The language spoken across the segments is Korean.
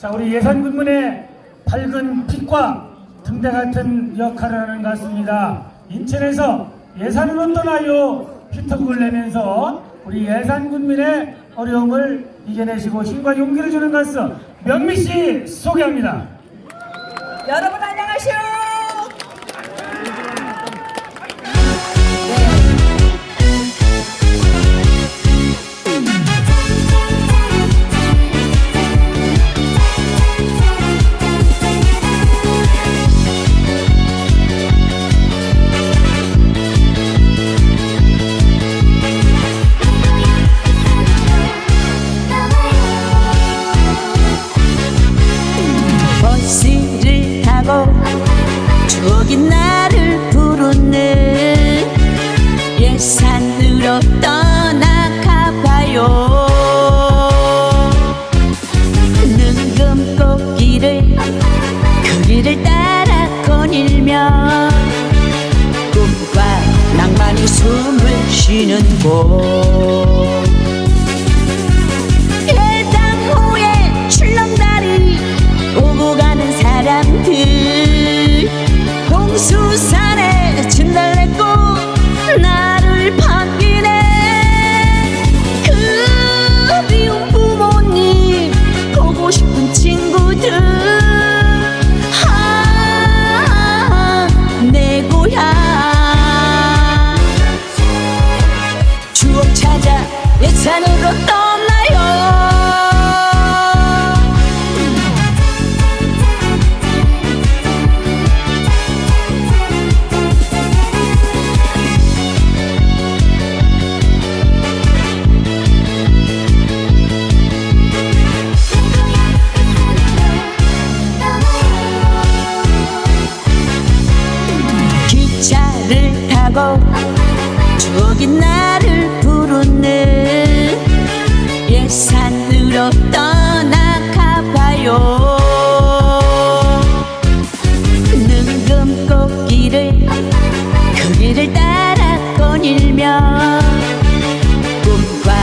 자, 우리 예산군문의 밝은 빛과 등대 같은 역할을 하는 것 같습니다. 인천에서 예산으로 떠나요 히트곡을 내면서 우리 예산군민의 어려움을 이겨내시고 힘과 용기를 주는 가수 명미 씨 소개합니다. 여러분 안녕하세요. 숨을 기차를 타고 저기 나를 부르는 예산으로 떠나가 봐요. 능금꽃길을 그 길을 따라 거닐며 꿈과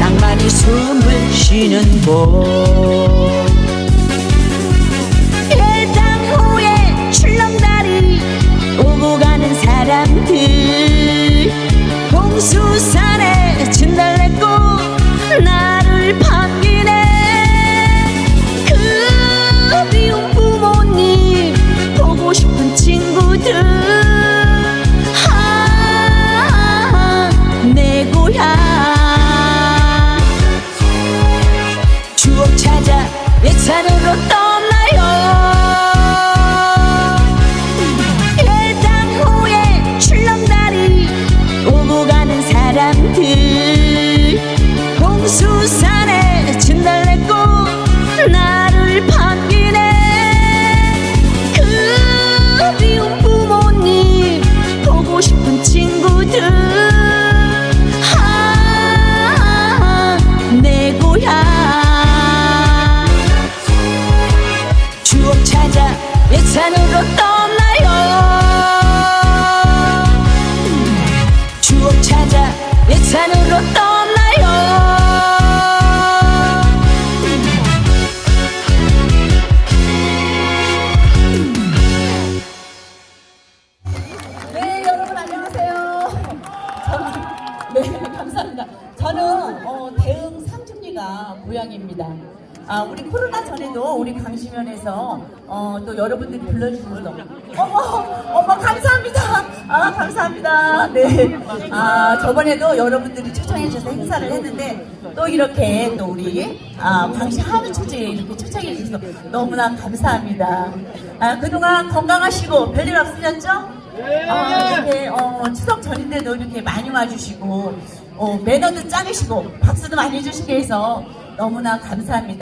낭만이 숨을 쉬는 곳 수산에 진달래꽃 나를 반기네. 그 미운 부모님 보고 싶은 친구들 찾아 예산으로 떠나요 추억 찾아 예산으로 떠나요 네, 여러분 안녕하세요. 저는 네, 감사합니다. 저는 어, 대흥 상중리가 고향입니다. 아, 우리 코로나 전에도 우리 강심연에서 어, 또 여러분들이 불러주셔서 어머, 어머 감사합니다. 아, 감사합니다. 네. 아, 저번에도 여러분들이 초청해 주셔서 행사를 했는데 또 이렇게 또 우리 아, 광시 한우 축제에 이렇게 초청해 주셔서 너무나 감사합니다. 아, 그동안 건강하시고 별일 없으셨죠? 어, 이렇게 어, 추석 전인데도 이렇게 많이 와주시고 어, 매너도 짱이시고 박수도 많이 해주시게 해서 너무나 감사합니다.